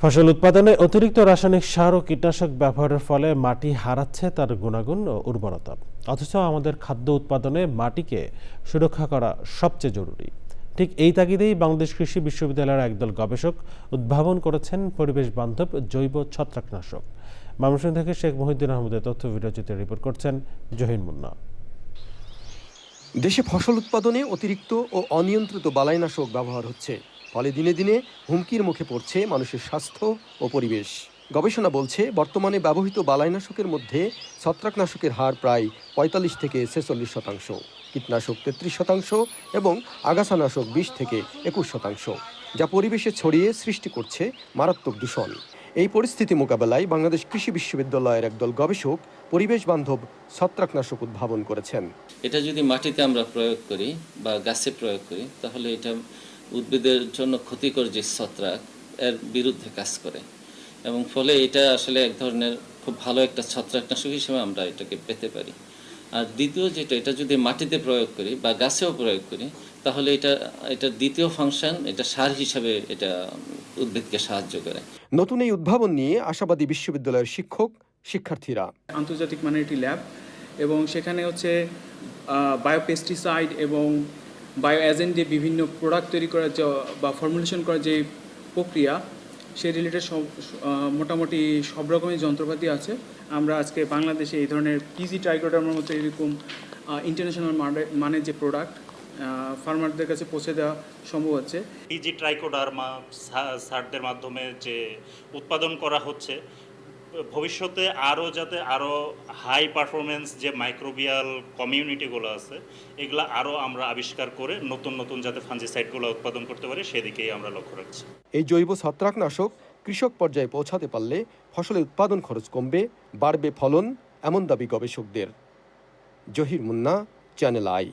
ফসল উৎপাদনে অতিরিক্ত রাসায়নিক সার ও কীটনাশক ব্যবহারের ফলে মাটি হারাচ্ছে তার গুণাগুণ ও উর্বরতা। অথচ আমাদের খাদ্য উৎপাদনে মাটিকে সুরক্ষা করা সবচেয়ে জরুরি। ঠিক এই তাগিদেই বাংলাদেশ কৃষি বিশ্ববিদ্যালয়ের একদল গবেষক উদ্ভাবন করেছেন পরিবেশ বান্ধব জৈব ছত্রাকনাশক। ময়মনসিংহ থেকে শেখ মহিউদ্দিন আহমদের তথ্য ভিডিওচিত্রে রিপোর্ট করছেন জহিন মুন্না। দেশে ফসল উৎপাদনে অতিরিক্ত ও অনিয়ন্ত্রিত বালাইনাশক ব্যবহার হচ্ছে। ফলে দিনে দিনে হুমকির মুখে পড়ছে মানুষের স্বাস্থ্য ও পরিবেশ। গবেষণা বলছে, বর্তমানে ব্যবহৃত বালাইনাশকের মধ্যে ছত্রাকনাশকের হার প্রায় পঁয়তাল্লিশ থেকে ছেচল্লিশ শতাংশ, কীটনাশক তেত্রিশ শতাংশ এবং আগাছানাশক বিশ থেকে একুশ শতাংশ, যা পরিবেশে ছড়িয়ে সৃষ্টি করছে মারাত্মক দূষণ। এই পরিস্থিতি মোকাবেলায় বাংলাদেশ কৃষি বিশ্ববিদ্যালয়ের একদল গবেষক, পরিবেশ বান্ধব ছত্রাকনাশক উদ্ভাবন করেছেন। এটা যদি মাটিতে আমরা প্রয়োগ করি বা গাছে প্রয়োগ করি, তাহলে এটা উদ্ভিদের জন্য ক্ষতিকর যে ছত্রাক, এর বিরুদ্ধে কাজ করে। এবং ফলে এটা আসলে এক ধরনের খুব ভালো একটা ছত্রাকনাশক হিসেবে আমরা এটাকে পেতে পারি। আর দ্বিতীয় যেটা, এটা যদি মাটিতে প্রয়োগ করি বা গাছেও প্রয়োগ করি, তাহলে এটা এটা দ্বিতীয় ফাংশন, এটা সার হিসাবে এটা উদ্ভিদকে সাহায্য করে। নতুন এই উদ্ভাবন নিয়ে আশাবাদী বিশ্ববিদ্যালয়ের শিক্ষক শিক্ষার্থীরা। আন্তর্জাতিক মানের একটি ল্যাব এবং সেখানে হচ্ছে বায়োপেস্টিসাইড এবং বায়ো এজেন্ট দিয়ে বিভিন্ন প্রোডাক্ট তৈরি করার যে বা ফর্মুলেশন করার যে প্রক্রিয়া সেই রিলেটেড সব মোটামুটি সব রকমের যন্ত্রপাতি আছে। আমরা আজকে বাংলাদেশে এই ধরনের পিজি ট্রাইকোডার্মার মতো এরকম ইন্টারন্যাশনাল মানের যে প্রোডাক্ট ফার্মারদের কাছে পৌঁছে দেওয়া সম্ভব হচ্ছে। পিজি ট্রাইকোডার্মা সা- সারদের মাধ্যমে যে উৎপাদন করা হচ্ছে ভবিষ্যতে আরও যাতে আরও হাই পারফরমেন্স যে মাইক্রোবিয়াল কমিউনিটিগুলো আছে এগুলা আরও আমরা আবিষ্কার করে নতুন নতুন যাতে ফাঞ্জিসাইডগুলো উৎপাদন করতে পারি সেদিকেই আমরা লক্ষ্য রাখছি। এই জৈব ছত্রাকনাশক কৃষক পর্যায়ে পৌঁছাতে পারলে ফসলের উৎপাদন খরচ কমবে বাড়বে ফলন এমন দাবি গবেষকদের। Zahir Munna channel I